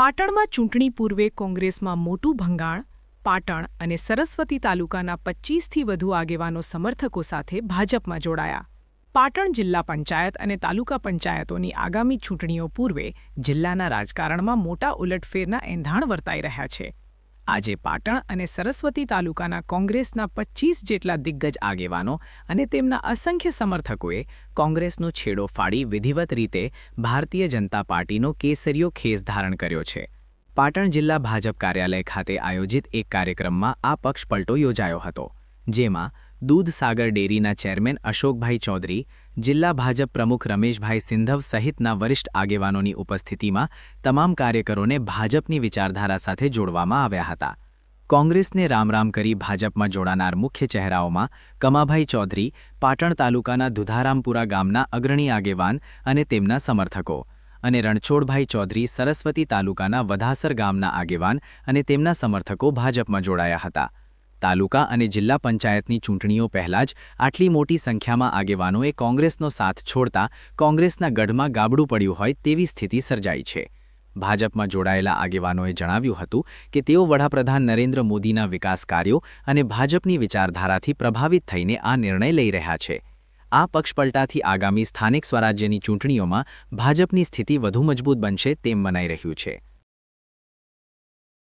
પાટણમાં ચૂંટણી પૂર્વે કોંગ્રેસમાં મોટું ભંગાણ, પાટણ અને સરસ્વતી તાલુકાના પચ્ચીસથી વધુ આગેવાનો સમર્થકો સાથે ભાજપમાં જોડાયા. પાટણ જિલ્લા પંચાયત અને તાલુકા પંચાયતોની આગામી ચૂંટણીઓ પૂર્વે જિલ્લાના રાજકારણમાં મોટા ઉલટફેરના એંધાણ વર્તાઈ રહ્યા છે. આજે પાટણ અને સરસ્વતી તાલુકાના કોંગ્રેસના પચ્ચીસ જેટલા દિગ્ગજ આગેવાનો અને તેમના અસંખ્ય સમર્થકોએ કોંગ્રેસનો છેડો ફાડી વિધિવત રીતે ભારતીય જનતા પાર્ટીનો કેસરીયો ખેસ ધારણ કર્યો છે. પાટણ જિલ્લા ભાજપ કાર્યાલય ખાતે આયોજિત એક કાર્યક્રમમાં આ પક્ષ પલટો યોજાયો હતો, જેમાં દૂધસાગર ડેરીના ચેરમેન અશોકભાઈ ચૌધરી જિલ્લા ભાજપ પ્રમુખ રમેશભાઈ સિંધવ સહિતના વરિષ્ઠ આગેવાનોની ઉપસ્થિતિમાં તમામ કાર્યકરોને ભાજપની વિચારધારા સાથે જોડવામાં આવ્યા હતા. કોંગ્રેસને રામરામ કરી ભાજપમાં જોડાનાર મુખ્ય ચહેરાઓમાં કમાભાઈ ચૌધરી, પાટણ તાલુકાના દુધારામપુરા ગામના અગ્રણી આગેવાન અને તેમના સમર્થકો અને રણછોડભાઈ ચૌધરી સરસ્વતી તાલુકાના વધાસર ગામના આગેવાન અને તેમના સમર્થકો ભાજપમાં જોડાયા હતા. તાલુકા અને જિલ્લા પંચાયતની ચૂંટણીઓ પહેલા જ આટલી મોટી સંખ્યામાં આગેવાનોએ કોંગ્રેસનો સાથ છોડતા કોંગ્રેસના ગઢમાં ગાબડું પડ્યું હોય તેવી સ્થિતિ સર્જાઈ છે. ભાજપમાં જોડાયેલા આગેવાનોએ જણાવ્યું હતું કે તેઓ વડાપ્રધાન નરેન્દ્ર મોદીના વિકાસ કાર્યો અને ભાજપની વિચારધારાથી પ્રભાવિત થઈને આ નિર્ણય લઈ રહ્યા છે. આ પક્ષપલટાથી આગામી સ્થાનિક સ્વરાજ્યની ચૂંટણીઓમાં ભાજપની સ્થિતિ વધુ મજબૂત બનશે તેમ મનાઈ રહ્યું છે.